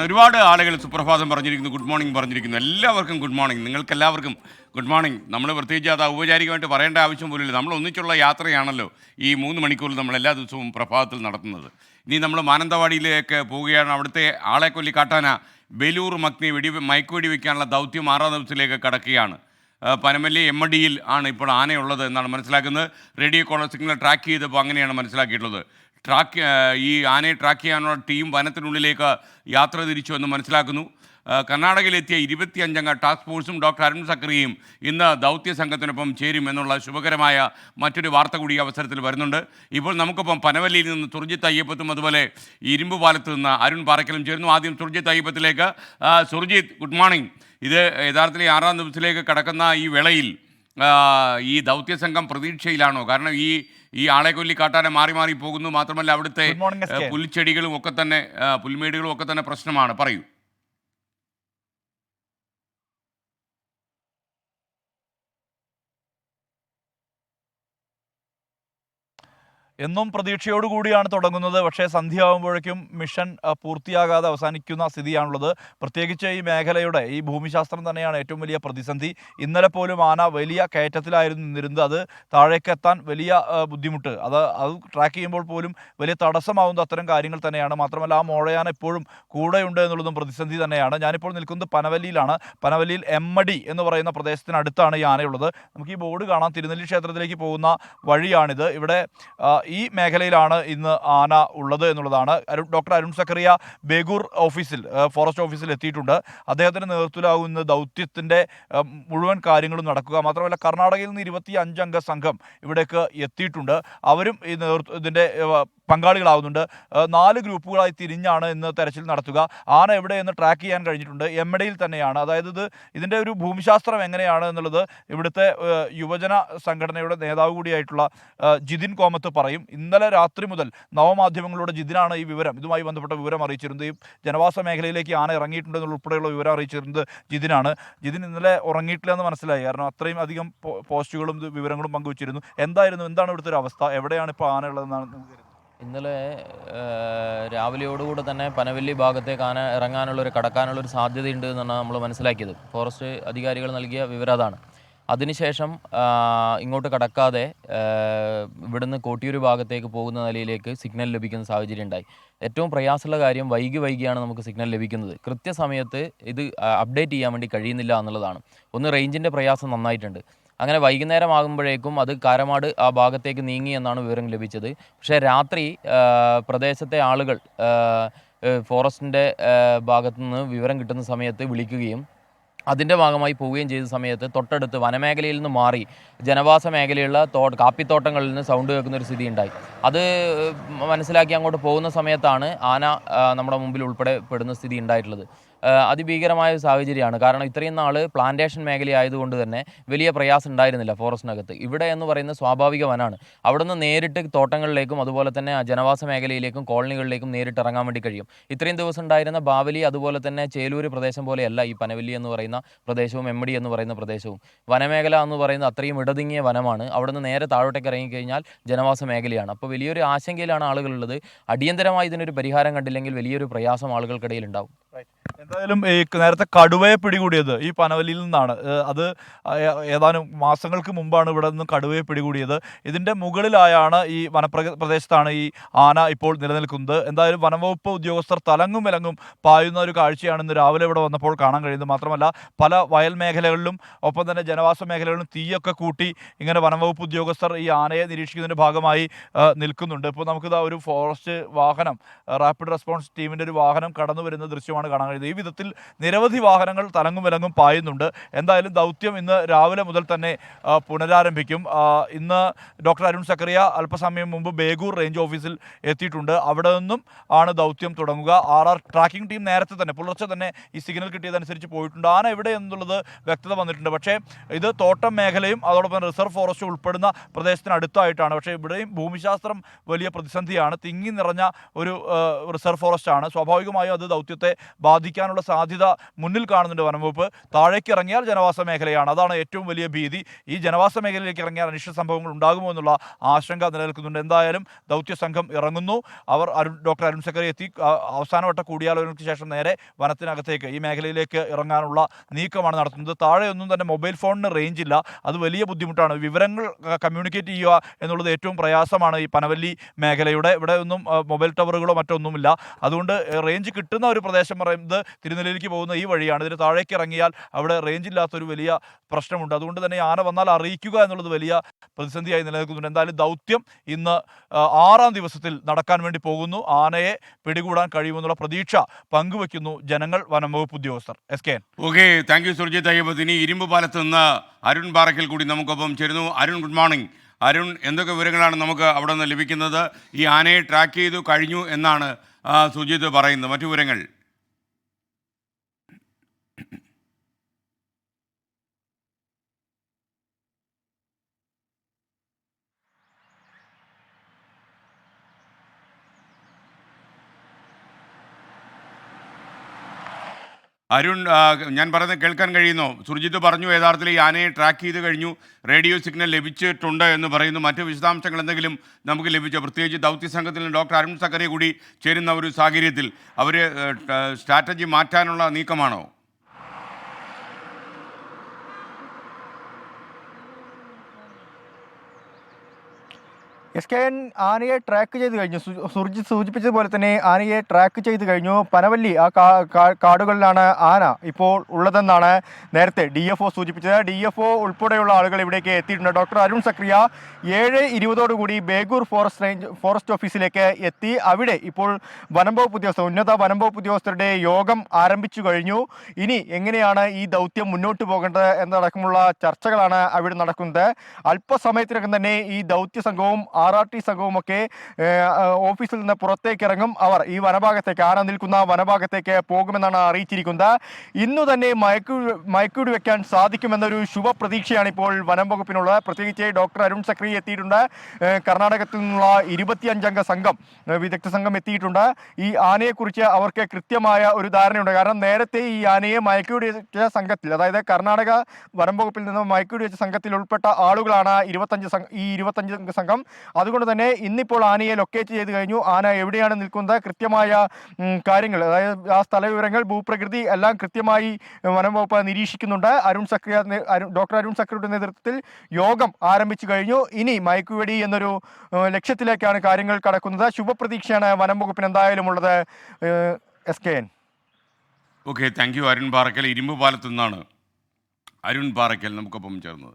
ഒരുപാട് ആളുകൾ സുപ്രഭാതം പറഞ്ഞിരിക്കുന്നു ഗുഡ് മോർണിംഗ് പറഞ്ഞിരിക്കുന്നു. എല്ലാവർക്കും ഗുഡ് മോർണിംഗ്. നിങ്ങൾക്ക് എല്ലാവർക്കും ഗുഡ് മോർണിംഗ്. നമ്മൾ പ്രത്യേകിച്ച് അത് ഔപചാരികമായിട്ട് പറയേണ്ട ആവശ്യം പോലുമില്ല നമ്മൾ ഒന്നിച്ചുള്ള യാത്രയാണല്ലോ ഈ മൂന്ന് മണിക്കൂറിൽ നമ്മൾ എല്ലാ ദിവസവും പ്രഭാതത്തിൽ നടത്തുന്നത്. ഇനി നമ്മൾ മാനന്തവാടിയിലേക്ക് പോവുകയാണ്. അവിടുത്തെ ആളെ കൊല്ലി കാട്ടാന ബേലൂർ മഗ്നി വെടി മയക്കുവെടി വയ്ക്കാനുള്ള ദൗത്യം ആറാം ദിവസത്തിലേക്ക് കടക്കുകയാണ്. പനമല്ലി എം ഡിയിൽ ആണ് ഇപ്പോൾ ആനയുള്ളത് എന്നാണ് മനസ്സിലാക്കുന്നത്. റേഡിയോ കോളർ സിഗ്നൽ ട്രാക്ക് ചെയ്തപ്പോൾ അങ്ങനെയാണ് മനസ്സിലാക്കിയിട്ടുള്ളത്. ട്രാക്ക് ഈ ആനയെ ട്രാക്ക് ചെയ്യാനുള്ള ടീം വനത്തിനുള്ളിലേക്ക് യാത്ര തിരിച്ചു എന്ന് മനസ്സിലാക്കുന്നു. കർണാടകയിലെത്തിയ ഇരുപത്തിയഞ്ചംഗ ടാസ്ക് ഫോഴ്സും ഡോക്ടർ അരുൺ സക്രിയും ഇന്ന് ദൗത്യ സംഘത്തിനൊപ്പം ചേരും എന്നുള്ള ശുഭകരമായ മറ്റൊരു വാർത്ത കൂടി അവസരത്തിൽ വരുന്നുണ്ട്. ഇപ്പോൾ നമുക്കിപ്പം പനവല്ലിയിൽ നിന്ന് സുർജിത്ത് അയ്യപ്പത്തും അതുപോലെ ഇരുമ്പ് പാലത്ത് നിന്ന് അരുൺ പാറയ്ക്കലും ചേരുന്നു. ആദ്യം Surjith അയ്യപ്പത്തിലേക്ക്. Surjith Surjith good morning. ഇത് യഥാർത്ഥത്തിൽ ആറാം ദിവസത്തിലേക്ക് കടക്കുന്ന ഈ വേളയിൽ ഈ ദൗത്യ സംഘം പ്രതീക്ഷയിലാണോ? കാരണം ഈ ഈ ആളെ കൊല്ലി കാട്ടാനെ മാറി മാറി പോകുന്നു. മാത്രമല്ല അവിടുത്തെ പുൽച്ചെടികളും ഒക്കെ തന്നെ പുൽമേടുകളും ഒക്കെ തന്നെ പ്രശ്നമാണ്. പറയൂ. എന്നും പ്രതീക്ഷയോടുകൂടിയാണ് തുടങ്ങുന്നത്. പക്ഷേ സന്ധ്യയാകുമ്പോഴേക്കും മിഷൻ പൂർത്തിയാകാതെ അവസാനിക്കുന്ന സ്ഥിതിയാണുള്ളത്. പ്രത്യേകിച്ച് ഈ മേഖലയുടെ ഈ ഭൂമിശാസ്ത്രം തന്നെയാണ് ഏറ്റവും വലിയ പ്രതിസന്ധി. ഇന്നലെ പോലും ആന വലിയ കയറ്റത്തിലായിരുന്നു നിന്നിരുന്നത്. അത് താഴേക്കെത്താൻ വലിയ ബുദ്ധിമുട്ട്. അത് അത് ട്രാക്ക് ചെയ്യുമ്പോൾ പോലും വലിയ തടസ്സമാവുന്ന അത്തരം കാര്യങ്ങൾ തന്നെയാണ്. മാത്രമല്ല ആ മോഴയാന എപ്പോഴും കൂടെയുണ്ട് എന്നുള്ളതും പ്രതിസന്ധി തന്നെയാണ്. ഞാനിപ്പോൾ നിൽക്കുന്നത് പനവല്ലിയിലാണ്. പനവല്ലിയിൽ എമ്മടി എന്ന് പറയുന്ന പ്രദേശത്തിനടുത്താണ് ഈ ആനയുള്ളത്. നമുക്ക് ഈ ബോർഡ് കാണാം. തിരുനെല്ലി ക്ഷേത്രത്തിലേക്ക് പോകുന്ന വഴിയാണിത്. ഇവിടെ ഈ മേഖലയിലാണ് ഇന്ന് ആന ഉള്ളത് എന്നുള്ളതാണ്. അരുൺ ഡോക്ടർ അരുൺ സക്കറിയ ബേഗൂർ ഓഫീസിൽ ഫോറസ്റ്റ് ഓഫീസിൽ എത്തിയിട്ടുണ്ട്. അദ്ദേഹത്തിന്റെ നേതൃത്വത്തിലാകുന്ന ദൗത്യത്തിന്റെ മുഴുവൻ കാര്യങ്ങളും നടക്കുക. മാത്രമല്ല കർണാടകയിൽ നിന്ന് ഇരുപത്തി അഞ്ചംഗ സംഘം ഇവിടേക്ക് എത്തിയിട്ടുണ്ട്. അവരും ഈ നേതൃത്വ ഇതിന്റെ പങ്കാളികളാവുന്നുണ്ട്. നാല് ഗ്രൂപ്പുകളായി തിരിഞ്ഞാണ് ഇന്ന് തെരച്ചിൽ നടത്തുക. ആന എവിടെ എന്ന് ട്രാക്ക് ചെയ്യാൻ കഴിഞ്ഞിട്ടുണ്ട്. എമ്മടയിൽ തന്നെയാണ്. അതായത് ഇത് ഇതിന്റെ ഒരു ഭൂമിശാസ്ത്രം എങ്ങനെയാണ് എന്നുള്ളത് ഇവിടുത്തെ യുവജന സംഘടനയുടെ നേതാവ് കൂടിയായിട്ടുള്ള ജിതിൻ കോമത്ത് പറയും ഇന്നലെ രാത്രി മുതൽ നവമാധ്യമങ്ങളുടെ ജിതിനാണ് ഈ വിവരം. ഇതുമായി ബന്ധപ്പെട്ട വിവരം അറിയിച്ചിരുന്നത് ഈ ജനവാസ മേഖലയിലേക്ക് ആന ഇറങ്ങിയിട്ടുണ്ടെന്നുള്ള ഉൾപ്പെടെയുള്ള വിവരം അറിയിച്ചിരുന്നത് ജിതിനാണ്. ജിതിൻ ഇന്നലെ ഉറങ്ങിയിട്ടില്ല എന്ന് മനസ്സിലായി. കാരണം അത്രയും അധികം പോസ്റ്റുകളും വിവരങ്ങളും പങ്കുവച്ചിരുന്നു. എന്തായിരുന്നു? എന്താണ് ഇവിടുത്തെ ഒരു അവസ്ഥ? എവിടെയാണ് ഇപ്പോൾ ആന ഉള്ളതെന്നാണ് നമുക്ക്? ഇന്നലെ രാവിലെയോടുകൂടെ തന്നെ പനവല്ലി ഭാഗത്തേക്ക് ആന ഇറങ്ങാനുള്ള ഒരു കടക്കാനുള്ള ഒരു സാധ്യതയുണ്ട് എന്നാണ് നമ്മൾ മനസ്സിലാക്കിയത്. ഫോറസ്റ്റ് അധികാരികൾ നൽകിയ വിവരം അതാണ്. അതിനുശേഷം ഇങ്ങോട്ട് കടക്കാതെ ഇവിടുന്ന് കോട്ടിയൂർ ഭാഗത്തേക്ക് പോകുന്ന നിലയിലേക്ക് സിഗ്നൽ ലഭിക്കുന്ന സാഹചര്യം ഉണ്ടായി. ഏറ്റവും പ്രയാസമുള്ള കാര്യം വൈകി വൈകിയാണ് നമുക്ക് സിഗ്നൽ ലഭിക്കുന്നത്. കൃത്യസമയത്ത് ഇത് അപ്ഡേറ്റ് ചെയ്യാൻ വേണ്ടി കഴിയുന്നില്ല എന്നുള്ളതാണ്. ഒന്ന് റേഞ്ചിന്റെ പ്രയാസം നന്നായിട്ടുണ്ട്. അങ്ങനെ വൈകുന്നേരം ആകുമ്പോഴേക്കും അത് കാരമാട് ആ ഭാഗത്തേക്ക് നീങ്ങി എന്നാണ് വിവരം ലഭിച്ചത്. പക്ഷേ രാത്രി പ്രദേശത്തെ ആളുകൾ ഫോറസ്റ്റിന്റെ ഭാഗത്തുനിന്ന് വിവരം കിട്ടുന്ന സമയത്ത് വിളിക്കുകയും അതിന്റെ ഭാഗമായി പോവുകയും ചെയ്ത സമയത്ത് തൊട്ടടുത്ത് വനമേഖലയിൽ നിന്ന് മാറി ജനവാസ മേഖലയുള്ള തോ കാപ്പിത്തോട്ടങ്ങളിൽ നിന്ന് സൗണ്ട് കേൾക്കുന്ന ഒരു സ്ഥിതി ഉണ്ടായി അത് മനസ്സിലാക്കി അങ്ങോട്ട് പോകുന്ന സമയത്താണ് ആന നമ്മുടെ മുമ്പിൽ ഉൾപ്പെടെ പെടുന്ന സ്ഥിതി ഉണ്ടായിട്ടുള്ളത്. അതിഭീകരമായ ഒരു സാഹചര്യമാണ്. കാരണം ഇത്രയും നാൾ പ്ലാന്റേഷൻ മേഖലയായതുകൊണ്ട് തന്നെ വലിയ പ്രയാസം ഉണ്ടായിരുന്നില്ല ഫോറസ്റ്റിനകത്ത്. ഇവിടെ എന്ന് പറയുന്ന സ്വാഭാവിക വനാണ്. അവിടുന്ന് നേരിട്ട് തോട്ടങ്ങളിലേക്കും അതുപോലെ തന്നെ ജനവാസ മേഖലയിലേക്കും കോളനികളിലേക്കും നേരിട്ട് ഇറങ്ങാൻ വേണ്ടി കഴിയും. ഇത്രയും ദിവസം ഉണ്ടായിരുന്ന ബാവലി അതുപോലെ തന്നെ ചേലൂർ പ്രദേശം പോലെയല്ല ഈ പനവല്ലി എന്ന് പറയുന്ന പ്രദേശവും എമ്മടി എന്ന് പറയുന്ന പ്രദേശവും. വനമേഖല എന്ന് പറയുന്നത് അത്രയും ഇടതിങ്ങിയ വനമാണ്. അവിടുന്ന് നേരെ താഴോട്ടേക്ക് ഇറങ്ങിക്കഴിഞ്ഞാൽ ജനവാസ മേഖലയാണ്. അപ്പോൾ വലിയൊരു ആശങ്കയിലാണ് ആളുകളുള്ളത്. അടിയന്തരമായി ഇതിനൊരു പരിഹാരം കണ്ടില്ലെങ്കിൽ വലിയൊരു പ്രയാസം ആളുകൾക്കിടയിൽ ഉണ്ടാവും. എന്തായാലും ഈ നേരത്തെ കടുവയെ പിടികൂടിയത് ഈ പനവലിയിൽ നിന്നാണ്. അത് ഏതാനും മാസങ്ങൾക്ക് മുമ്പാണ് ഇവിടെ നിന്ന് കടുവയെ പിടികൂടിയത്. ഇതിന്റെ മുകളിലായാണ് ഈ വനപ്ര പ്രദേശത്താണ് ഈ ആന ഇപ്പോൾ നിലനിൽക്കുന്നത്. എന്തായാലും വനംവകുപ്പ് ഉദ്യോഗസ്ഥർ തലങ്ങും വിലങ്ങും പായുന്ന ഒരു കാഴ്ചയാണ് ഇന്ന് രാവിലെ ഇവിടെ വന്നപ്പോൾ കാണാൻ കഴിയുന്നത്. മാത്രമല്ല പല വയൽ മേഖലകളിലും ഒപ്പം തന്നെ ജനവാസ മേഖലകളിലും തീയൊക്കെ കൂട്ടി ഇങ്ങനെ വനംവകുപ്പ് ഉദ്യോഗസ്ഥർ ഈ ആനയെ നിരീക്ഷിക്കുന്നതിന്റെ ഭാഗമായി നിൽക്കുന്നുണ്ട്. ഇപ്പോൾ നമുക്കിതാ ഒരു ഫോറസ്റ്റ് വാഹനം റാപ്പിഡ് റെസ്പോൺസ് ടീമിന്റെ ഒരു വാഹനം കടന്നു വരുന്ന ദൃശ്യമാണ് കാണാൻ കഴിയുന്നത്. ഈ വിധത്തിൽ നിരവധി വാഹനങ്ങൾ തലങ്ങും വിലങ്ങും പായുന്നുണ്ട്. എന്തായാലും ദൗത്യം ഇന്ന് രാവിലെ മുതൽ തന്നെ പുനരാരംഭിക്കും. ഇന്ന് ഡോക്ടർ അരുൺ സക്കറിയ അല്പസമയം മുമ്പ് ബേഗൂർ റേഞ്ച് ഓഫീസിൽ എത്തിയിട്ടുണ്ട്. അവിടെ നിന്നും ആണ് ദൗത്യം തുടങ്ങുക. ആർ ആർ ട്രാക്കിംഗ് ടീം നേരത്തെ തന്നെ പുലർച്ചെ തന്നെ ഈ സിഗ്നൽ കിട്ടിയതനുസരിച്ച് പോയിട്ടുണ്ട്. ആന എവിടെ എന്നുള്ളത് വ്യക്തത വന്നിട്ടുണ്ട്. പക്ഷേ ഇത് തോട്ടം മേഖലയും അതോടൊപ്പം റിസർവ് ഫോറസ്റ്റ് ഉൾപ്പെടുന്ന പ്രദേശത്തിനടുത്തായിട്ടാണ്. പക്ഷേ ഇവിടെയും ഭൂമിശാസ്ത്രം വലിയ പ്രതിസന്ധിയാണ്. തിങ്ങി നിറഞ്ഞ ഒരു റിസർവ് ഫോറസ്റ്റ് ആണ് സ്വാഭാവികമായും അത് ദൗത്യത്തെ ബാധിക്കാനുള്ള സാധ്യത മുന്നിൽ കാണുന്നുണ്ട് വനംവകുപ്പ്. താഴേക്ക് ഇറങ്ങിയാൽ ജനവാസ മേഖലയാണ്. അതാണ് ഏറ്റവും വലിയ ഭീതി. ഈ ജനവാസ മേഖലയിലേക്ക് ഇറങ്ങിയാൽ അനിഷ്ട സംഭവങ്ങൾ ഉണ്ടാകുമോ എന്നുള്ള ആശങ്ക നിലനിൽക്കുന്നുണ്ട്. എന്തായാലും ദൗത്യ സംഘം ഇറങ്ങുന്നു. അവർ അരുൺ ഡോക്ടർ അരുൺ സക്കറി എത്തി. അവസാനവട്ട കൂടിയാലോചനയ്ക്ക് ശേഷം നേരെ വനത്തിനകത്തേക്ക് ഈ മേഖലയിലേക്ക് ഇറങ്ങാനുള്ള നീക്കമാണ് നടത്തുന്നത്. താഴെയൊന്നും തന്നെ മൊബൈൽ ഫോണിന് റേഞ്ച് ഇല്ല. അത് വലിയ ബുദ്ധിമുട്ടാണ്. വിവരങ്ങൾ കമ്മ്യൂണിക്കേറ്റ് ചെയ്യുക എന്നുള്ളത് ഏറ്റവും പ്രയാസമാണ് ഈ പനവല്ലി മേഖലയുടെ. ഇവിടെ ഒന്നും മൊബൈൽ ടവറുകളോ മറ്റൊന്നുമില്ല. അതുകൊണ്ട് റേഞ്ച് കിട്ടുന്ന ഒരു പ്രദേശം പറയുന്നത് തിരുനെല്ലിക്ക് പോകുന്ന ഈ വഴിയാണ്. ഇതിന് താഴേക്ക് ഇറങ്ങിയാൽ അവിടെ റേഞ്ച് ഇല്ലാത്തൊരു വലിയ പ്രശ്നമുണ്ട്. അതുകൊണ്ട് തന്നെ ആന വന്നാൽ അറിയിക്കുക എന്നുള്ളത് വലിയ പ്രതിസന്ധിയായി നിലനിൽക്കുന്നുണ്ട്. എന്തായാലും ദൗത്യം ഇന്ന് ആറാം ദിവസത്തിൽ നടക്കാൻ വേണ്ടി പോകുന്നു. ആനയെ പിടികൂടാൻ കഴിയുമെന്നുള്ള പ്രതീക്ഷ പങ്കുവെക്കുന്നു ജനങ്ങൾ വനംവകുപ്പ് ഉദ്യോഗസ്ഥർ. S K okay thank you Surjith ഇനി ഇരുമ്പ് പാലത്ത് നിന്ന് അരുൺ പാറക്കൽ കൂടി നമുക്കൊപ്പം ചേരുന്നു. അരുൺ ഗുഡ് മോർണിംഗ് അരുൺ എന്തൊക്കെ വിവരങ്ങളാണ് നമുക്ക് അവിടെ നിന്ന് ലഭിക്കുന്നത്? ഈ ആനയെ ട്രാക്ക് ചെയ്തു കഴിഞ്ഞു എന്നാണ് സുജിത് പറയുന്നത്. മറ്റു വിവരങ്ങൾ? അരുൺ ഞാൻ പറയുന്നത് കേൾക്കാൻ കഴിയുന്നോ? സുർജിത്ത് പറഞ്ഞു യഥാർത്ഥത്തിൽ ഈ ആനയെ ട്രാക്ക് ചെയ്ത് കഴിഞ്ഞു. റേഡിയോ സിഗ്നൽ ലഭിച്ചിട്ടുണ്ട് എന്ന് പറയുന്നു. മറ്റ് വിശദാംശങ്ങൾ എന്തെങ്കിലും നമുക്ക് ലഭിച്ചോ? പ്രത്യേകിച്ച് ദൗത്യ സംഘത്തിൽ ഡോക്ടർ അരുൺ സക്കറിയെ കൂടി ചേരുന്ന ഒരു സാഹചര്യത്തിൽ അവർ സ്ട്രാറ്റജി മാറ്റാനുള്ള നീക്കമാണോ? എസ് കെ എൻ ആനയെ ട്രാക്ക് ചെയ്ത് കഴിഞ്ഞു. സുർജിത് സൂചിപ്പിച്ചതുപോലെ തന്നെ ആനയെ ട്രാക്ക് ചെയ്ത് കഴിഞ്ഞു. പനവല്ലി ആ കാടുകളിലാണ് ആന ഇപ്പോൾ ഉള്ളതെന്നാണ് നേരത്തെ ഡി എഫ് ഒ സൂചിപ്പിച്ചത്. ഡി എഫ് ഒ ഉൾപ്പെടെയുള്ള ആളുകൾ ഇവിടേക്ക് എത്തിയിട്ടുണ്ട്. ഡോക്ടർ അരുൺ സക്രിയ ഏഴ് ഇരുപതോടുകൂടി ബേഗൂർ ഫോറസ്റ്റ് റേഞ്ച് ഫോറസ്റ്റ് ഓഫീസിലേക്ക് എത്തി. അവിടെ ഇപ്പോൾ വനം വകുപ്പ് ഉദ്യോഗസ്ഥർ ഉന്നത വനം വകുപ്പ് ഉദ്യോഗസ്ഥരുടെ യോഗം ആരംഭിച്ചു കഴിഞ്ഞു. ഇനി എങ്ങനെയാണ് ഈ ദൗത്യം മുന്നോട്ട് പോകേണ്ടത് എന്നതടക്കമുള്ള ചർച്ചകളാണ് അവിടെ നടക്കുന്നത്. അല്പസമയത്തിനകം തന്നെ ഈ ദൗത്യ സംഘവും ആർ ആർ ടി സംഘവും ഒക്കെ ഏഹ്, ആ, ഓഫീസിൽ നിന്ന് പുറത്തേക്ക് ഇറങ്ങും അവർ ഈ വനഭാഗത്തേക്ക് ആന നിൽക്കുന്ന വനഭാഗത്തേക്ക് പോകുമെന്നാണ് അറിയിച്ചിരിക്കുന്നത്. ഇന്നു തന്നെ മയക്കു മയക്കൂടി വെക്കാൻ സാധിക്കുമെന്നൊരു ശുഭപ്രതീക്ഷയാണ് ഇപ്പോൾ വനം വകുപ്പിനുള്ളത്. പ്രത്യേകിച്ച് ഡോക്ടർ അരുൺ സക്രി എത്തിയിട്ടുണ്ട്. കർണാടകത്തിൽ നിന്നുള്ള ഇരുപത്തിയഞ്ചംഗ സംഘം വിദഗ്ധ സംഘം എത്തിയിട്ടുണ്ട്. ഈ ആനയെക്കുറിച്ച് അവർക്ക് കൃത്യമായ ഒരു ധാരണയുണ്ട്. കാരണം നേരത്തെ ഈ ആനയെ മയക്കൂടി വെച്ച സംഘത്തിൽ അതായത് കർണാടക വനം വകുപ്പിൽ നിന്ന് മയക്കൂടി വെച്ച സംഘത്തിൽ ഉൾപ്പെട്ട ആളുകളാണ് ഇരുപത്തഞ്ച് ഈ ഇരുപത്തഞ്ച് സംഘം. അതുകൊണ്ട് തന്നെ ഇന്നിപ്പോൾ ആനയെ ലൊക്കേറ്റ് ചെയ്ത് കഴിഞ്ഞു. ആന എവിടെയാണ് നിൽക്കുന്നത്? കൃത്യമായ കാര്യങ്ങൾ അതായത് ആ സ്ഥല വിവരങ്ങൾ ഭൂപ്രകൃതി എല്ലാം കൃത്യമായി വനം വകുപ്പ് നിരീക്ഷിക്കുന്നുണ്ട്. അരുൺ സക്രിയ ഡോക്ടർ അരുൺ സക്രിയുടെ നേതൃത്വത്തിൽ യോഗം ആരംഭിച്ചു കഴിഞ്ഞു. ഇനി മയക്കുവെടി എന്നൊരു ലക്ഷ്യത്തിലേക്കാണ് കാര്യങ്ങൾ കടക്കുന്നത്. ശുഭപ്രതീക്ഷയാണ് വനം വകുപ്പിന് എന്തായാലും ഉള്ളത് S K N okay thank you Arun Parakkal. ഇരുമ്പ് പാലത്തു നിന്നാണ് അരുൺ പാറക്കൽ നമുക്കൊപ്പം ചേർന്നത്.